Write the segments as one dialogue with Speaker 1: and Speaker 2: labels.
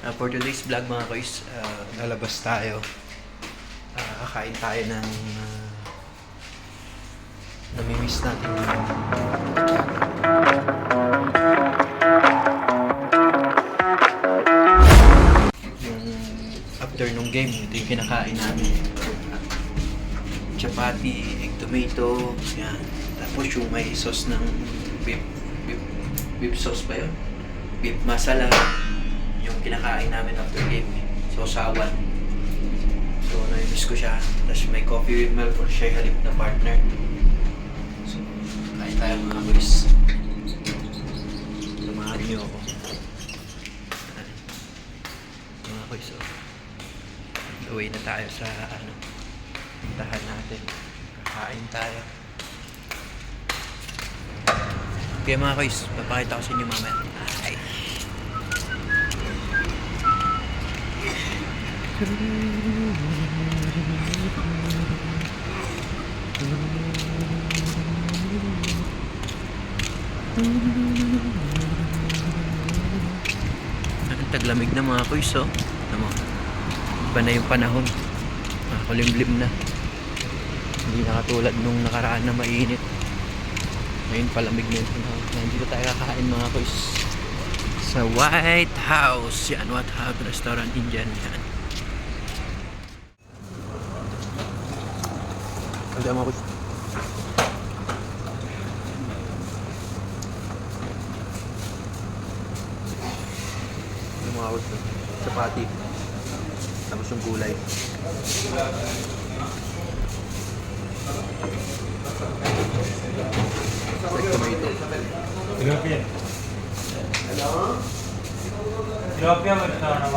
Speaker 1: Uh, for today's vlog mga guys, uh, lalabas tayo. Uh, kakain tayo ng uh, namimiss natin after nung game, ito yung kinakain namin. Chapati, egg tomato, yan. Tapos yung may sauce ng beef, beef, beef sauce ba yun? Beef masala, yung kinakain namin after game. So, sawan. So, na-miss ko siya. Tapos may coffee with milk or siya halip na partner. So, kain tayo mga boys. Samahan niyo ako. Mga boys, so, on the way na tayo sa ano, puntahan natin. Kakain tayo. Okay mga boys, papakita ko sa inyo mamaya. Taglamig na mga boys, oh. Ano? Iba na yung panahon. Nakakulimlim na. Hindi na katulad nung nakaraan na mainit. Ngayon palamig na yung panahon. Nandito tayo kakain mga boys. Sa White House. Yan, White House Restaurant Indian. Yan. Ang dama ko. Yung mga house Chapati. Tapos yung gulay. Like tomato.
Speaker 2: Mo ito na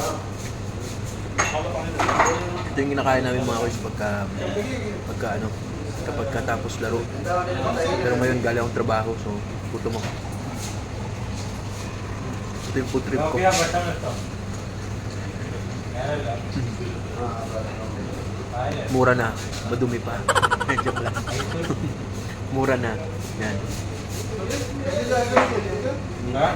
Speaker 2: ba?
Speaker 1: Ito yung kinakain namin mga boys pagka, pagka ano, kapag katapos laro. Pero ngayon galing akong trabaho, so puto mo. Ito yung food trip ko. Mura na, madumi pa. Joke lang. Mura na. Yan.
Speaker 2: Ha?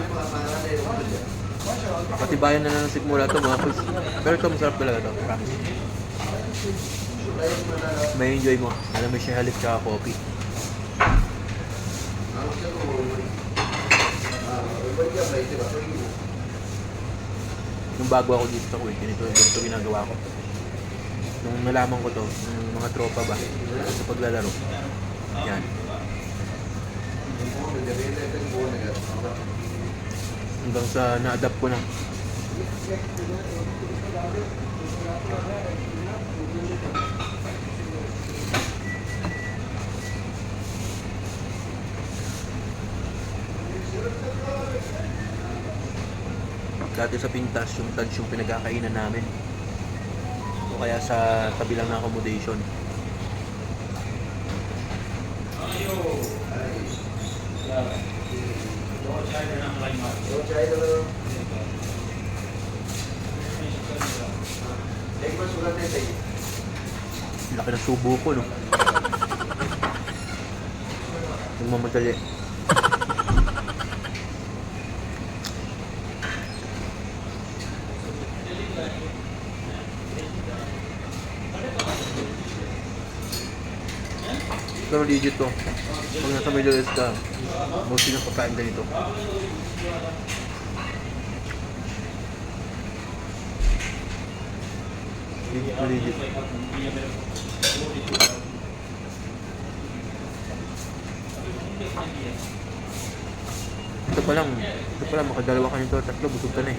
Speaker 1: Patibayan na lang ng sigmura to mga boys. Pero ito masarap talaga to. Promise. May enjoy mo. Alam mo siya halip tsaka coffee. Nung bago ako dito sa Kuwait, ganito, ganito ginagawa ko. Nung nalaman ko to, ng mga tropa ba, sa paglalaro. Yan. Hanggang sa na-adapt ko na. Dati sa Pintas, yung tads yung pinagkakainan namin. O kaya sa tabi lang ng accommodation. Laki ng subo ko, no? Yung mamadali. Pero legit to. Pag nasa Middle East ka, mostly ng pagkain ganito. Legit na legit. Ito pa lang, ito pa lang, makadalawa ka nito, tatlo, busog ka na eh.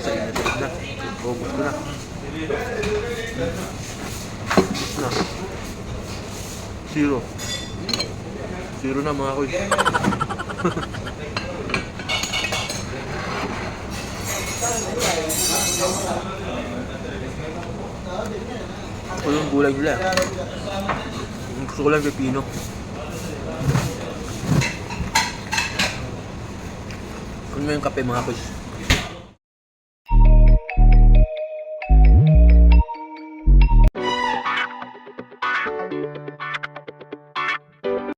Speaker 1: sa init na. Ubus ko na. Na. Zero. Zero na mga kuy. Ito yung gulay nila. Gusto ko lang pepino. Ano yung kape mga kuy?